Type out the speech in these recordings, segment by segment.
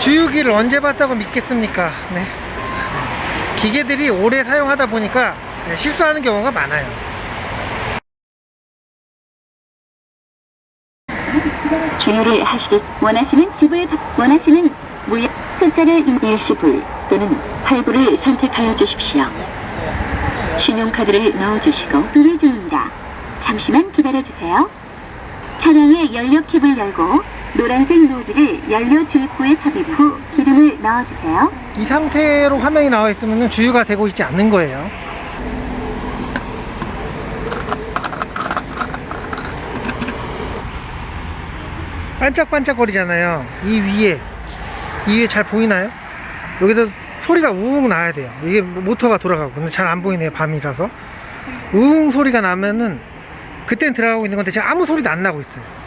주유기를 언제 봤다고 믿겠습니까? 네. 기계들이 오래 사용하다 보니까 네, 실수하는 경우가 많아요. 주유를 하시겠 원하시는 집을 바- 원하시는 무역 숫자를 인- 일시불 또는 할부를 선택하여 주십시오. 신용카드를 넣어주시고 불을 중입니다. 잠시만 기다려주세요. 차량의 연료 캡을 열고 노란색 노즐을 연료 주입구에 삽입 후 기름을 넣어주세요. 이 상태로 화면이 나와 있으면 주유가 되고 있지 않는 거예요. 반짝반짝거리잖아요. 이 위에, 이 위에 잘 보이나요? 여기서 소리가 우웅 나야 돼요. 이게 모터가 돌아가고. 근데 잘 안 보이네요. 밤이라서. 우웅 소리가 나면은 그땐 들어가고 있는 건데 지금 아무 소리도 안 나고 있어요.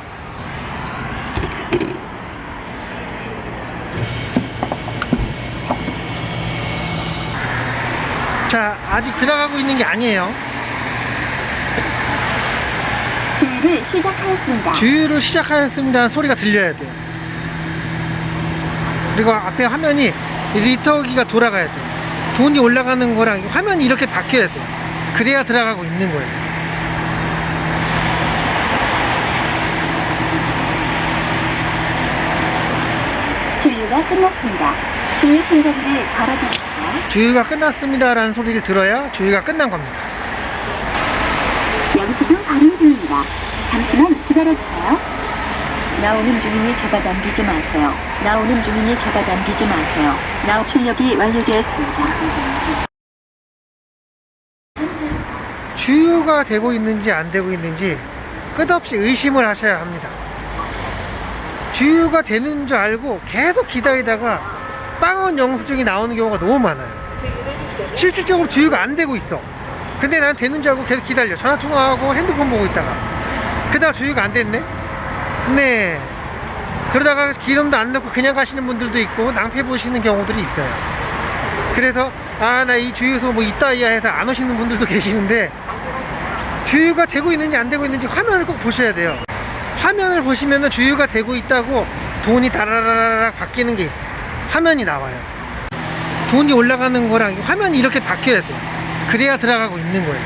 자, 아직 들어가고 있는 게 아니에요. 주유를 시작하였습니다. 주유를 시작하였습니다. 소리가 들려야 돼요. 그리고 앞에 화면이 리터기가 돌아가야 돼요. 돈이 올라가는 거랑 화면이 이렇게 바뀌어야 돼요. 그래야 들어가고 있는 거예요. 주유가 끝났습니다. 주유 생각을 걸어주십시오. 주유가 끝났습니다라는 소리를 들어야 주유가 끝난 겁니다. 영수증 발행 중입니다. 잠시만 기다려주세요. 나오는 주민이 잡아당기지 마세요. 나오는 주민이 잡아당기지 마세요. 나오 출력이 완료되었습니다. 주유가 되고 있는지 안 되고 있는지 끝없이 의심을 하셔야 합니다. 주유가 되는 줄 알고 계속 기다리다가 빵원 영수증이 나오는 경우가 너무 많아요. 실질적으로 주유가 안 되고 있어. 근데 난 되는 줄 알고 계속 기다려. 전화 통화하고 핸드폰 보고 있다가. 그다가 주유가 안 됐네? 네. 그러다가 기름도 안 넣고 그냥 가시는 분들도 있고 낭패 보시는 경우들이 있어요. 그래서 아 나 이 주유소 뭐 이따이야 해서 안 오시는 분들도 계시는데 주유가 되고 있는지 안 되고 있는지 화면을 꼭 보셔야 돼요. 화면을 보시면은 주유가 되고 있다고 돈이 다라라락 바뀌는 게 있어요. 화면이 나와요. 돈이 올라가는 거랑 화면이 이렇게 바뀌어야 돼요. 그래야 들어가고 있는 거예요.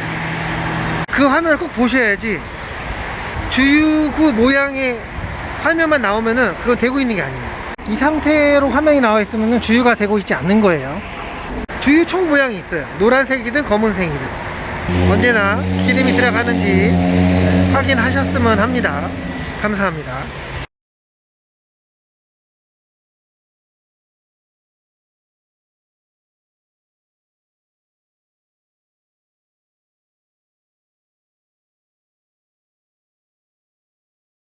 그 화면을 꼭 보셔야지 주유구 모양의 화면만 나오면은 그건 되고 있는 게 아니에요. 이 상태로 화면이 나와 있으면은 주유가 되고 있지 않는 거예요. 주유총 모양이 있어요. 노란색이든 검은색이든. 언제나 기름이 들어가는지 확인하셨으면 합니다. 감사합니다.